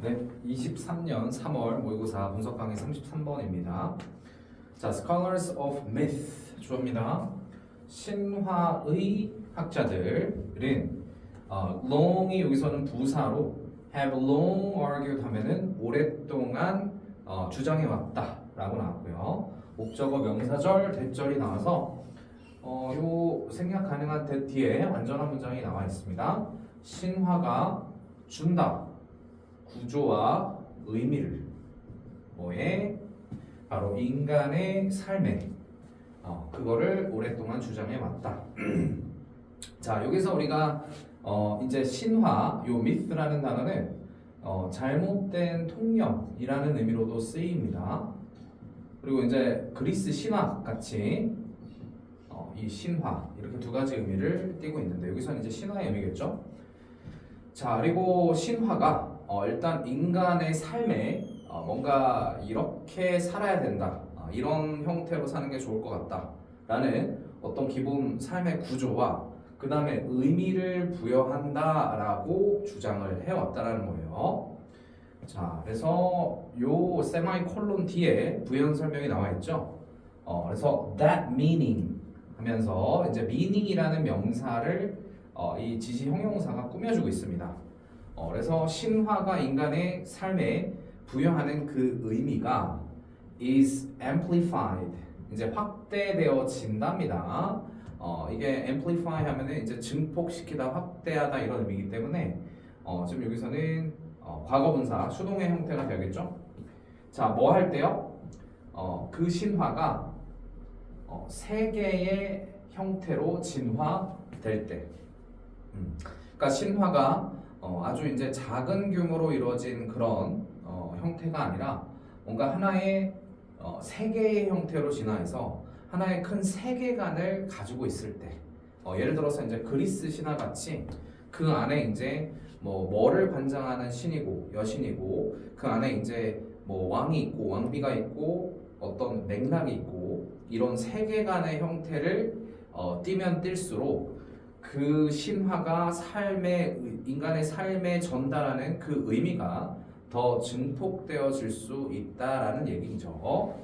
네, 23년 3월 모의고사 분석 강의 33번입니다. 자, Scholars of Myth 주어입니다. 신화의 학자들은 어, long이 여기서는 부사로 have long argued 하면은 오랫동안 어, 주장해 왔다라고 나왔고요. 목적어 명사절 대절이 나와서 어, 요 생략 가능한 대 뒤에 완전한 문장이 나와 있습니다. 신화가 준다. 구조와 의미를 뭐에 바로 인간의 삶에 어, 그거를 오랫동안 주장해 왔다. 자 여기서 우리가 어, 이제 신화 요 미스라는 단어는 어, 잘못된 통념이라는 의미로도 쓰입니다. 그리고 이제 그리스 신화 같이 어, 이 신화 이렇게 두 가지 의미를 띠고 있는데 여기서는 이제 신화의 의미겠죠. 자 그리고 신화가 어, 일단 인간의 삶에 어, 뭔가 이렇게 살아야 된다 어, 이런 형태로 사는 게 좋을 것 같다 라는 어떤 기본 삶의 구조와 그 다음에 의미를 부여한다라고 주장을 해왔다라는 거예요. 자 그래서 요 세마이 콜론 뒤에 부연 설명이 나와 있죠. 어, 그래서 that meaning 하면서 이제 meaning이라는 명사를 어, 이 지시 형용사가 꾸며주고 있습니다. 어, 그래서 신화가 인간의 삶에 부여하는 그 의미가 is amplified 이제 확대되어진답니다. 어, 이게 amplify 하면은 이제 증폭시키다, 확대하다 이런 의미이기 때문에 어, 지금 여기서는 어, 과거분사 수동의 형태가 되겠죠. 자, 뭐 할 때요? 어, 그 신화가 어, 세 개의 형태로 진화될 때. 음. 그러니까 신화가 어, 아주 이제 작은 규모로 이루어진 그런 어, 형태가 아니라 뭔가 하나의 어, 세계의 형태로 진화해서 하나의 큰 세계관을 가지고 있을 때 어, 예를 들어서 이제 그리스 신화 같이 그 안에 이제 뭐 뭐를 관장하는 신이고 여신이고 그 안에 이제 뭐 왕이 있고 왕비가 있고 어떤 맥락이 있고 이런 세계관의 형태를 어, 띄면 띨수록 그 신화가 삶의 인간의 삶에 전달하는 그 의미가 더 증폭되어질 수 있다라는 얘기죠.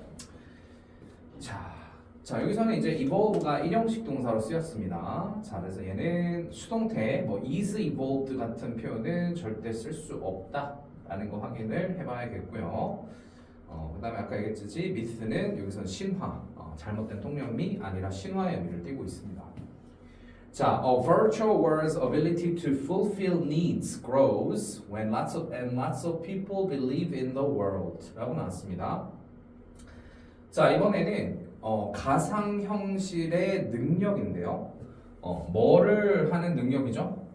자, 자 여기서는 이제 evolve가 일형식 동사로 쓰였습니다. 자, 그래서 얘는 수동태 뭐 is evolved 같은 표현은 절대 쓸 수 없다라는 거 확인을 해봐야겠고요. 어, 그다음에 아까 얘기했듯이 미스는 여기서는 신화, 어, 잘못된 통념이 아니라 신화의 의미를 띠고 있습니다. 자, a virtual world's ability to fulfill needs grows when lots of and lots of people believe in the world.라고 나왔습니다. 자, 이번에는 어, 가상 형실의 능력인데요. 어, 뭐를 하는 능력이죠?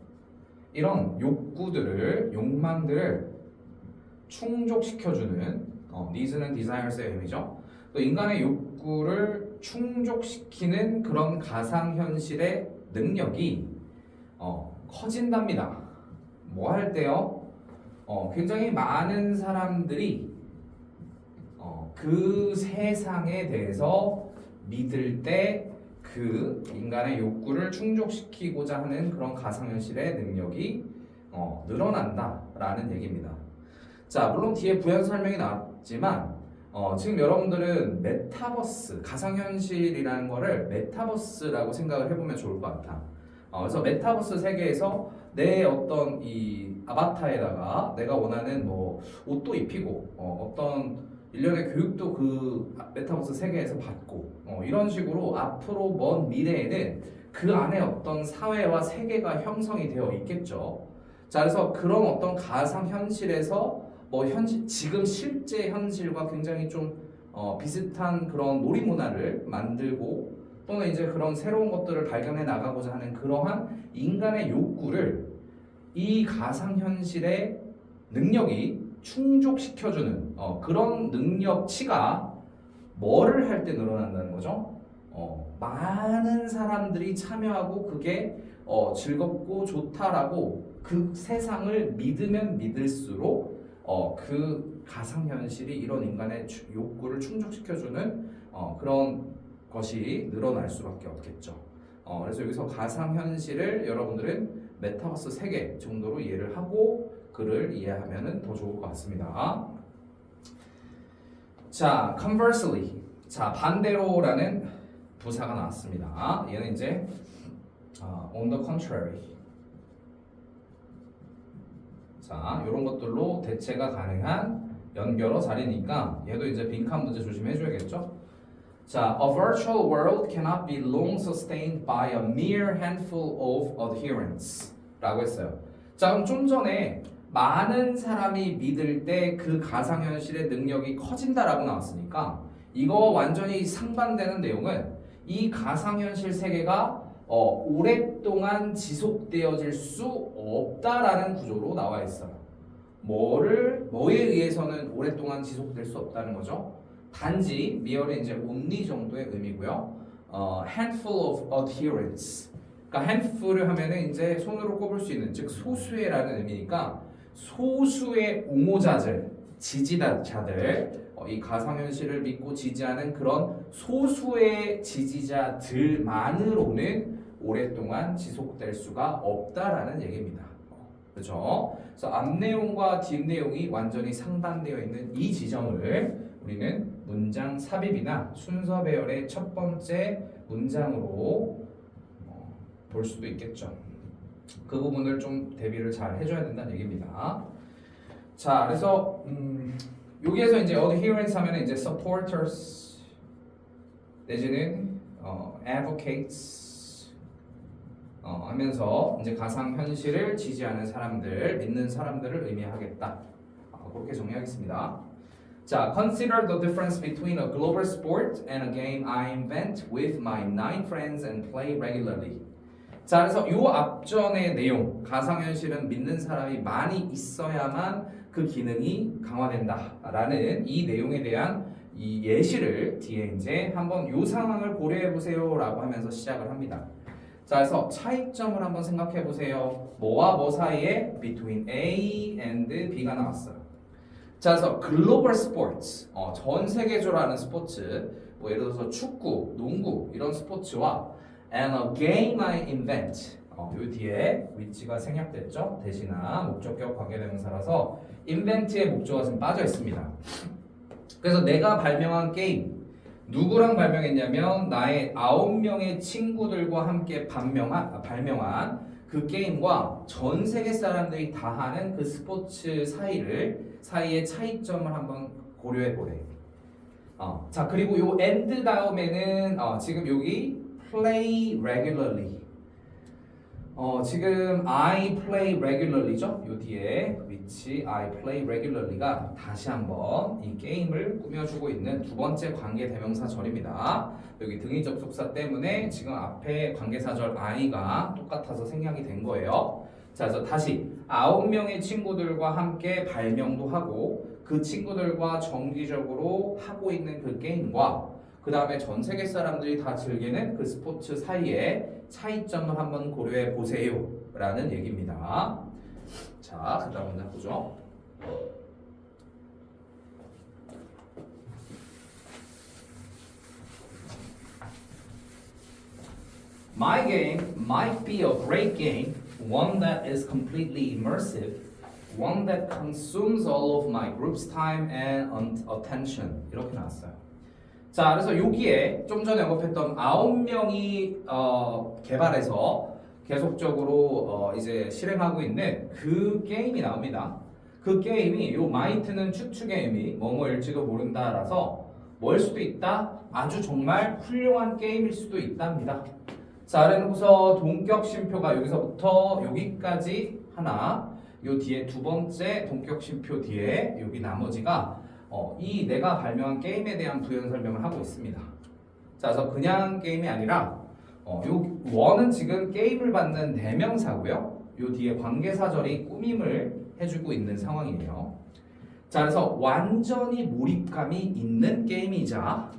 이런 욕구들을, 욕망들을 충족시켜주는 어, needs는 desires의 의미죠. 또 인간의 욕구를 충족시키는 그런 가상 현실의 능력이 어, 커진답니다. 뭐 할 때요? 어, 굉장히 많은 사람들이 어, 그 세상에 대해서 믿을 때 그 인간의 욕구를 충족시키고자 하는 그런 가상현실의 능력이 어, 늘어난다라는 얘기입니다. 자, 물론 뒤에 부연 설명이 나왔지만 어, 지금 여러분들은 메타버스, 가상현실이라는 거를 메타버스라고 생각을 해보면 좋을 것 같아. 어, 그래서 메타버스 세계에서 내 어떤 이 아바타에다가 내가 원하는 뭐 옷도 입히고 어, 어떤 일련의 교육도 그 메타버스 세계에서 받고 어, 이런 식으로 앞으로 먼 미래에는 그 안에 어떤 사회와 세계가 형성이 되어 있겠죠. 자, 그래서 그런 어떤 가상 현실에서 뭐 현실 지금 실제 현실과 굉장히 좀 어, 비슷한 그런 놀이 문화를 만들고 또는 이제 그런 새로운 것들을 발견해 나가고자 하는 그러한 인간의 욕구를 이 가상 현실의 능력이 충족시켜주는 어, 그런 능력치가 뭐를 할 때 늘어난다는 거죠? 어, 많은 사람들이 참여하고 그게 어, 즐겁고 좋다라고 그 세상을 믿으면 믿을수록 어, 그 가상현실이 이런 인간의 추- 욕구를 충족시켜주는 어, 그런 것이 늘어날 수밖에 없겠죠. 어, 그래서 여기서 가상현실을 여러분들은 메타버스 세계 정도로 이해를 하고 그를 이해하면 더 좋을 것 같습니다. 자, conversely. 자, 반대로라는 부사가 나왔습니다. 얘는 이제 아, on the contrary. 자, 이런 것들로 대체가 가능한 연결어 자리니까 얘도 이제 빈칸 문제 조심해 줘야겠죠? 자, a virtual world cannot be long sustained by a mere handful of adherents. 라고 했어요. 자, 그럼 좀 전에 많은 사람이 믿을 때 그 가상현실의 능력이 커진다라고 나왔으니까 이거 완전히 상반되는 내용은 이 가상현실 세계가 어, 오랫동안 지속되어질 수 없다라는 구조로 나와 있어요. 뭐를 뭐에 의해서는 오랫동안 지속될 수 없다는 거죠. 단지 merely 이제 only 정도의 의미고요. 어, handful of adherents. 그러니까 handful을 하면은 이제 손으로 꼽을 수 있는 즉 소수의라는 의미니까 소수의 옹호자들, 지지자들, 어, 이 가상현실을 믿고 지지하는 그런 소수의 지지자들만으로는 오랫동안 지속될 수가 없다라는 얘기입니다. 그렇죠? 그래서 앞 내용과 뒷 내용이 완전히 상반되어 있는 이 지점을 우리는 문장 삽입이나 순서 배열의 첫 번째 문장으로 어, 볼 수도 있겠죠. 그 부분을 좀 대비를 잘 해줘야 된다는 얘기입니다. 자, 그래서 음, 여기에서 이제 adherents 하면 이제 supporters 내지는 어, advocates 어, 하면서 이제 가상 현실을 지지하는 사람들, 믿는 사람들을 의미하겠다. 어, 그렇게 정리하겠습니다. 자, consider the difference between a global sport and a game I invent with my nine friends and play regularly. 자, 그래서 요 앞전의 내용, 가상 현실은 믿는 사람이 많이 있어야만 그 기능이 강화된다라는 이 내용에 대한 이 예시를 뒤에 이제 한번 요 상황을 고려해 보세요라고 하면서 시작을 합니다. 자, 그래서 차이점을 한번 생각해 보세요. 뭐와 뭐 사이에 between A and B가 나왔어요. 자, 그래서 글로벌 스포츠, 어, 전 세계적으로 하는 스포츠, 뭐 예를 들어서 축구, 농구 이런 스포츠와 and a game I invent. 어, 요 뒤에 위치가 생략됐죠. 대신나 목적격 관계대명사라서 invent의 목적어가 지금 빠져 있습니다. 그래서 내가 발명한 게임 누구랑 발명했냐면 나의 아홉 명의 친구들과 함께 발명한 아, 발명한 그 게임과 전 세계 사람들이 다 하는 그 스포츠 사이를 사이의 차이점을 한번 고려해 보래. 어, 자 그리고 요 end 다음에는 어, 지금 여기 play regularly. 어, 지금 I play regularly죠? 요 뒤에 위치 I play regularly가 다시 한번 이 게임을 꾸며주고 있는 두 번째 관계 대명사 절입니다. 여기 등위 접속사 때문에 지금 앞에 관계사절 I가 똑같아서 생략이 된 거예요. 자, 그래서 다시 아홉 명의 친구들과 함께 발명도 하고 그 친구들과 정기적으로 하고 있는 그 게임과 그 다음에 전 세계 사람들이 다 즐기는 그 스포츠 사이에 차이점을 한번 고려해 보세요 라는 얘기입니다 자, 그 다음 문장 보죠 My game might be a great game, one that is completely immersive, one that consumes all of my group's time and attention. 이렇게 나왔어요. 자, 그래서 여기에 좀 전에 언급했던 아홉 명이 어, 개발해서 계속적으로 어, 이제 실행하고 있는 그 게임이 나옵니다. 그 게임이 요 마이트는 추측의 의미, 뭐뭐일지도 모른다라서 뭘 수도 있다. 아주 정말 훌륭한 게임일 수도 있답니다. 자, 그래놓고서 동격 쉼표가 여기서부터 여기까지 하나, 요 뒤에 두 번째 동격 쉼표 뒤에 여기 나머지가 어, 이 내가 발명한 게임에 대한 부연 설명을 하고 있습니다. 자, 그래서 그냥 게임이 아니라 어, 요 원은 지금 게임을 받는 대명사고요. 요 뒤에 관계사절이 꾸밈을 해주고 있는 상황이에요. 자, 그래서 완전히 몰입감이 있는 게임이자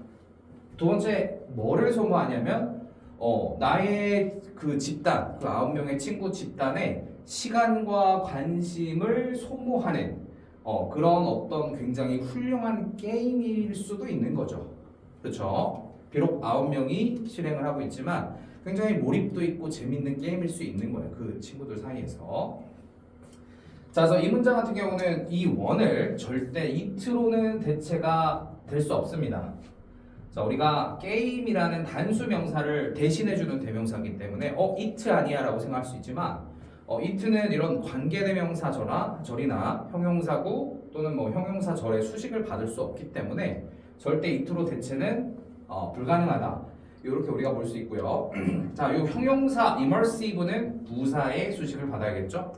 두 번째 뭐를 소모하냐면 어, 나의 그 집단, 그 아홉 명의 친구 집단의 시간과 관심을 소모하는 어, 그런 어떤 굉장히 훌륭한 게임일 수도 있는 거죠. 그렇죠? 비록 아홉 명이 실행을 하고 있지만 굉장히 몰입도 있고 재밌는 게임일 수 있는 거예요. 그 친구들 사이에서. 자, 그래서 이 문장 같은 경우는 이 원을 절대 it로는 대체가 될 수 없습니다. 자, 우리가 게임이라는 단수 명사를 대신해주는 대명사이기 때문에 어, it 아니야 라고 생각할 수 있지만 어, it는 이런 관계대명사 절이나 형용사구 또는 뭐 형용사 절의 수식을 받을 수 없기 때문에 절대 it로 대체는 어, 불가능하다. 이렇게 우리가 볼 수 있고요. 자, 이 형용사 immersive는 부사의 수식을 받아야겠죠.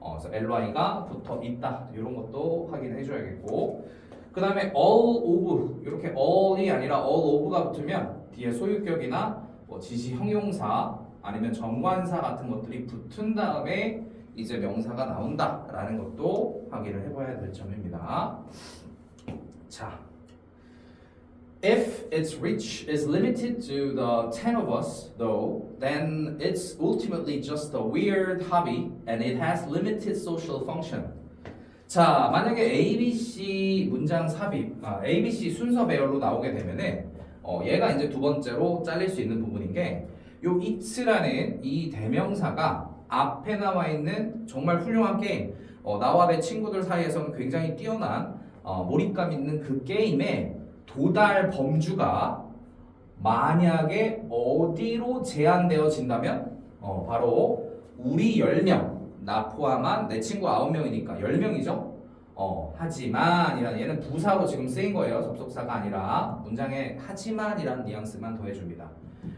어, 그래서 ly가 붙어 있다. 이런 것도 확인해 줘야겠고. 그 다음에 all of 이렇게 all이 아니라 all of가 붙으면 뒤에 소유격이나 뭐 지시 형용사 아니면 정관사 같은 것들이 붙은 다음에 이제 명사가 나온다라는 것도 확인을 해봐야 될 점입니다. 자, if its reach is limited to the 10 of us, though, then it's ultimately just a weird hobby and it has limited social function. 자, 만약에 ABC 문장 삽입, 아, ABC 순서 배열로 나오게 되면은 어, 얘가 이제 두 번째로 잘릴 수 있는 부분인 게 요 it라는 이 대명사가 앞에 나와 있는 정말 훌륭한 게임, 어, 나와 내 친구들 사이에서는 굉장히 뛰어난 어, 몰입감 있는 그 게임의 도달 범주가 만약에 어디로 제한되어진다면 어, 바로 우리 10명 나 포함한 내 친구 9명이니까 10명이죠? 어, 하지만 이란 얘는 부사로 지금 쓰인 거예요. 접속사가 아니라. 문장에 하지만이라는 뉘앙스만 더해줍니다.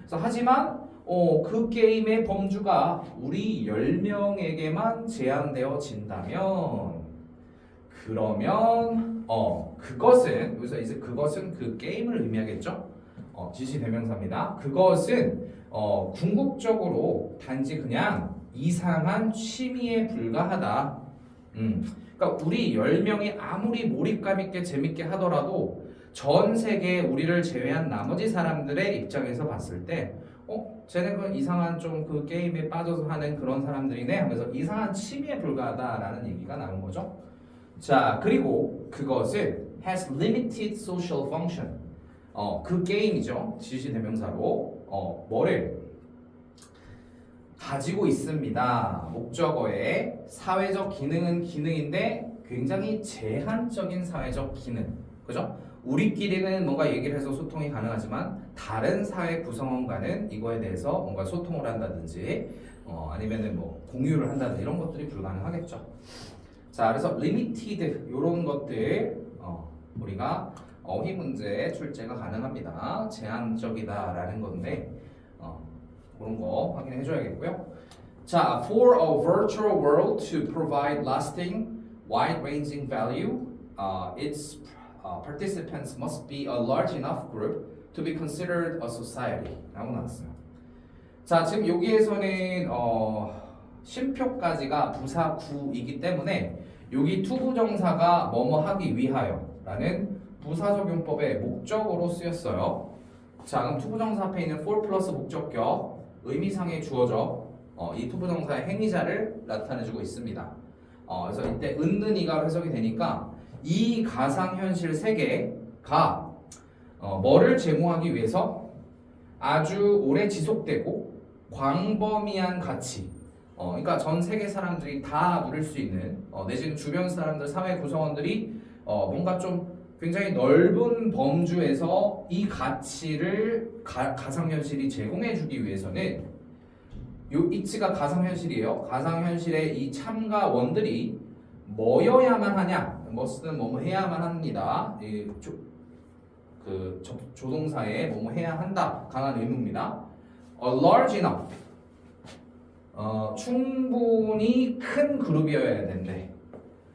그래서 하지만 어, 그 게임의 범주가 우리 10명에게만 제한되어진다면 그러면 어 그것은 여기서 이제 그것은 그 게임을 의미하겠죠. 어, 지시 대명사입니다. 그것은 어, 궁극적으로 단지 그냥 이상한 취미에 불과하다. 음, 그러니까 우리 10명이 아무리 몰입감 있게 재밌게 하더라도 전 세계 우리를 제외한 나머지 사람들의 입장에서 봤을 때 어, 쟤네 그 이상한 좀 그 게임에 빠져서 하는 그런 사람들이네 하면서 이상한 취미에 불과하다라는 얘기가 나온 거죠. 자, 그리고 그것은 has limited social function. 어, 그 게임이죠. 지시 대명사로 어, 뭐를 가지고 있습니다. 목적어의 사회적 기능은 기능인데 굉장히 제한적인 사회적 기능. 그죠? 우리끼리는 뭔가 얘기를 해서 소통이 가능하지만 다른 사회 구성원과는 이거에 대해서 뭔가 소통을 한다든지 어, 아니면은 뭐 공유를 한다든지 이런 것들이 불가능하겠죠. 자, 그래서 limited 이런 것들 어, 우리가 어휘 문제 출제가 가능합니다. 제한적이다라는 건데 어, 그런 거 확인해 줘야겠고요. 자, for a virtual world to provide lasting, wide-ranging value, uh, its uh, participants must be a large enough group to be considered a society.라고 나왔어요. 자, 지금 여기에서는 어, 심표까지가 부사 구이기 때문에 여기 투부정사가 뭐뭐 하기 위하여라는 부사 적용법의 목적으로 쓰였어요. 자, 그럼 투부정사 앞에 있는 for 플러스 목적격 의미상의 주어져 어, 이 투부정사의 행위자를 나타내주고 있습니다. 어, 그래서 이때 은는이가 해석이 되니까 이 가상현실 세계가 어, 뭐를 제공하기 위해서 아주 오래 지속되고 광범위한 가치 어, 그러니까 전 세계 사람들이 다 누릴 수 있는 어, 내지는 주변 사람들, 사회 구성원들이 어, 뭔가 좀 굉장히 넓은 범주에서 이 가치를 가, 가상현실이 제공해주기 위해서는 요 이치가 가상현실이에요. 가상현실의 이 참가원들이 뭐여야만 하냐? 뭐쓰든 뭐뭐 해야만 합니다. 이 조, 그 조, 조동사에 뭐뭐 해야 한다. 강한 의무입니다. A large enough. 어, 충분히 큰 그룹이어야 된대.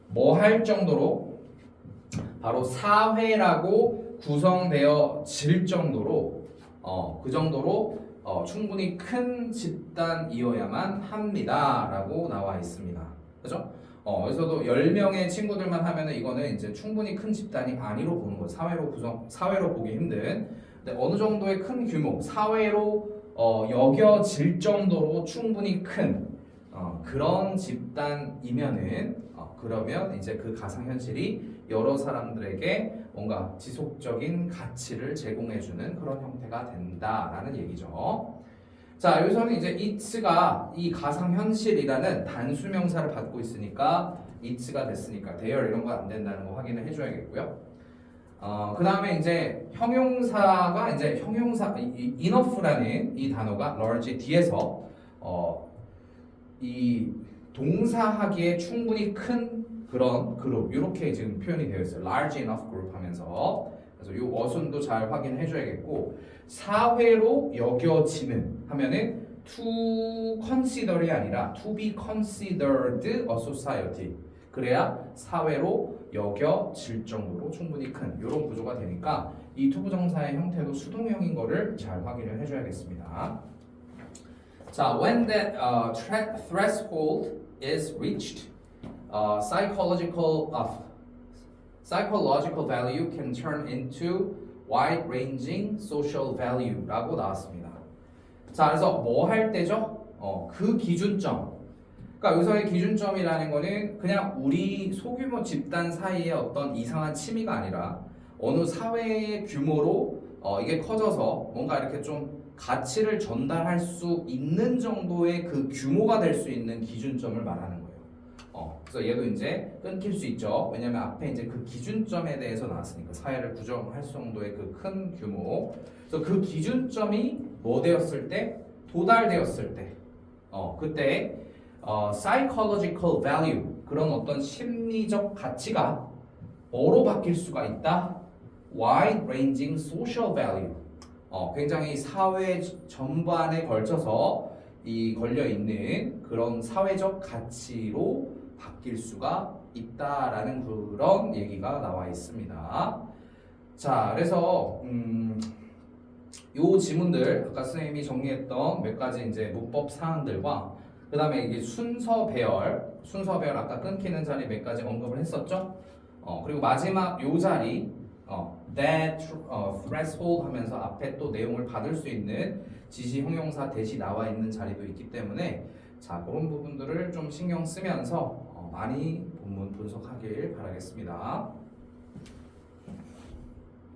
뭐 할 정도로 바로 사회라고 구성되어질 정도로 어, 그 정도로 어, 충분히 큰 집단이어야만 합니다라고 나와 있습니다. 그죠? 어, 여기서도 10명의 친구들만 하면은 이거는 이제 충분히 큰 집단이 아니로 보는 거예요. 사회로 구성 사회로 보기 힘든. 근데 어느 정도의 큰 규모, 사회로 어, 여겨질 정도로 충분히 큰 어, 그런 집단이면은 어, 그러면 이제 그 가상현실이 여러 사람들에게 뭔가 지속적인 가치를 제공해주는 그런 형태가 된다라는 얘기죠. 자 여기서는 이제 it가 이 가상현실이라는 단수 명사를 받고 있으니까 it가 됐으니까 대열 이런 거 안 된다는 거 확인을 해줘야겠고요. 어, 그 다음에 이제 형용사가 이제 형용사 이- 이 enough라는 이 단어가 large 뒤에서 어, 이 동사하기에 충분히 큰 그런 그룹 이렇게 지금 표현이 되어 있어요. large enough group 하면서 그래서 이 어순도 잘 확인해 줘야겠고 사회로 여겨지는 하면은 to consider이 아니라 to be considered a society 그래야 사회로 여겨질 정도로 충분히 큰 이런 구조가 되니까 이 투부정사의 형태도 수동형인 거를 잘 확인을 해줘야겠습니다. 자, when that uh, thre- threshold is reached, uh, psychological of psychological value can turn into wide-ranging social value라고 나왔습니다. 자, 그래서 뭐 할 때죠? 어, 그 기준점. 그러니까 여기서의 기준점이라는 거는 그냥 우리 소규모 집단 사이의 어떤 이상한 취미가 아니라 어느 사회의 규모로 어, 이게 커져서 뭔가 이렇게 좀 가치를 전달할 수 있는 정도의 그 규모가 될 수 있는 기준점을 말하는 그래서 얘도 이제 끊길 수 있죠. 왜냐면 앞에 이제 그 기준점에 대해서 나왔으니까 사회를 구정할 정도의 그 큰 규모. 그래서 그 기준점이 뭐 되었을 때 도달되었을 때, 어, 그때 어, psychological value 그런 어떤 심리적 가치가 뭐로 바뀔 수가 있다? wide-ranging social value. 어, 굉장히 사회 전반에 걸쳐서 이 걸려 있는 그런 사회적 가치로 바뀔 수가 있다라는 그런 얘기가 나와 있습니다. 자, 그래서 음, 요 지문들 아까 선생님이 정리했던 몇 가지 이제 문법 사항들과 그 다음에 이게 순서 배열, 순서 배열 아까 끊기는 자리 몇 가지 언급을 했었죠. 어, 그리고 마지막 요 자리 어, that 어, threshold 하면서 앞에 또 내용을 받을 수 있는 지시 형용사 대시 나와 있는 자리도 있기 때문에 자 그런 부분들을 좀 신경 쓰면서 어, 많이 본문 분석하길 바라겠습니다.